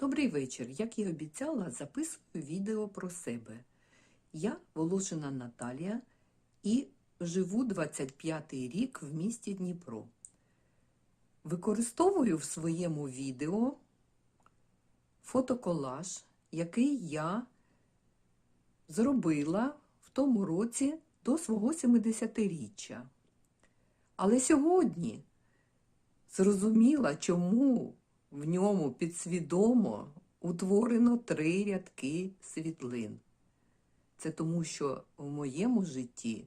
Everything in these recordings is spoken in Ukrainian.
Добрий вечір. Як і обіцяла, записую відео про себе. Я Волошина Наталія і живу 25-й рік в місті Дніпро. Використовую в своєму відео фотоколаж, який я зробила в тому році до свого 70-річчя. Але сьогодні зрозуміла, чому в ньому підсвідомо утворено три рядки світлин. Це тому, що в моєму житті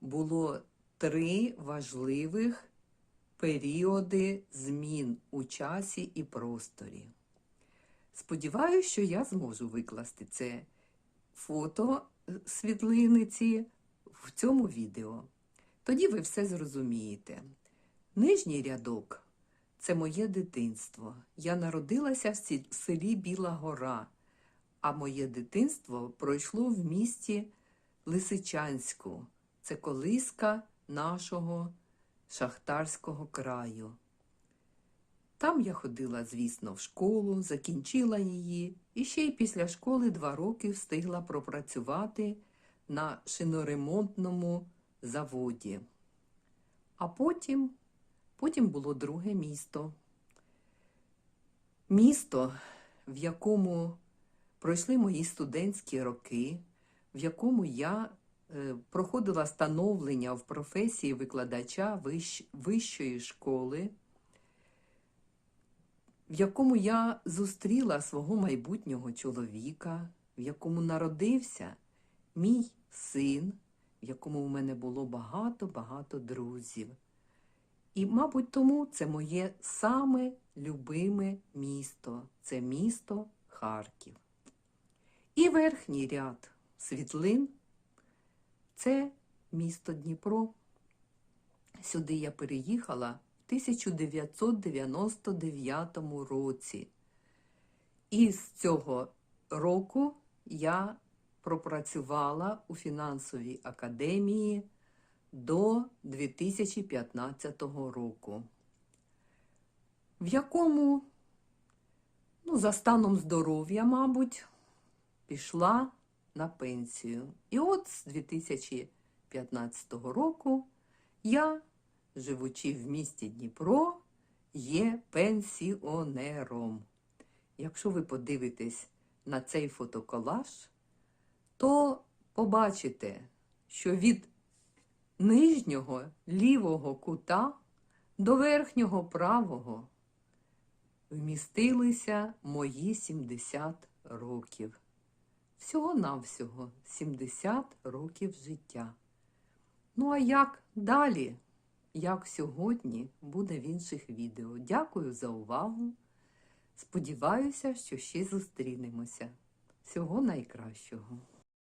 було три важливих періоди змін у часі і просторі. Сподіваюся, що я зможу викласти це фото е, світлиниці в цьому відео. Тоді ви все зрозумієте. Нижній рядок це моє дитинство. Я народилася в селі Біла Гора, а моє дитинство пройшло в місті Лисичанську. Це колиска нашого шахтарського краю. Там я ходила, звісно, в школу, закінчила її, і ще й після школи два роки встигла пропрацювати на шиноремонтному заводі. А потім, потім було друге місто. Місто, в якому пройшли мої студентські роки, в якому я е, проходила становлення в професії викладача вищ- вищої школи, в якому я зустріла свого майбутнього чоловіка, в якому народився мій син, в якому у мене було багато-багато друзів. І, мабуть, тому це моє саме любиме місто це місто Харків. І верхній ряд світлин це місто Дніпро. Сюди я переїхала в 1999 році. І з цього року я пропрацювала у фінансовій академії до 2015 року, в якому, ну, за станом здоров'я, мабуть, пішла на пенсію. І от з 2015 року я, живучи в місті Дніпро, є пенсіонером. Якщо ви подивитесь на цей фотоколаж, то побачите, що від нижнього лівого кута до верхнього правого вмістилися мої 70 років. Всього-навсього 70 років життя. Ну а як далі, як сьогодні, буде в інших відео. Дякую за увагу. Сподіваюся, що ще зустрінемося. Всього найкращого.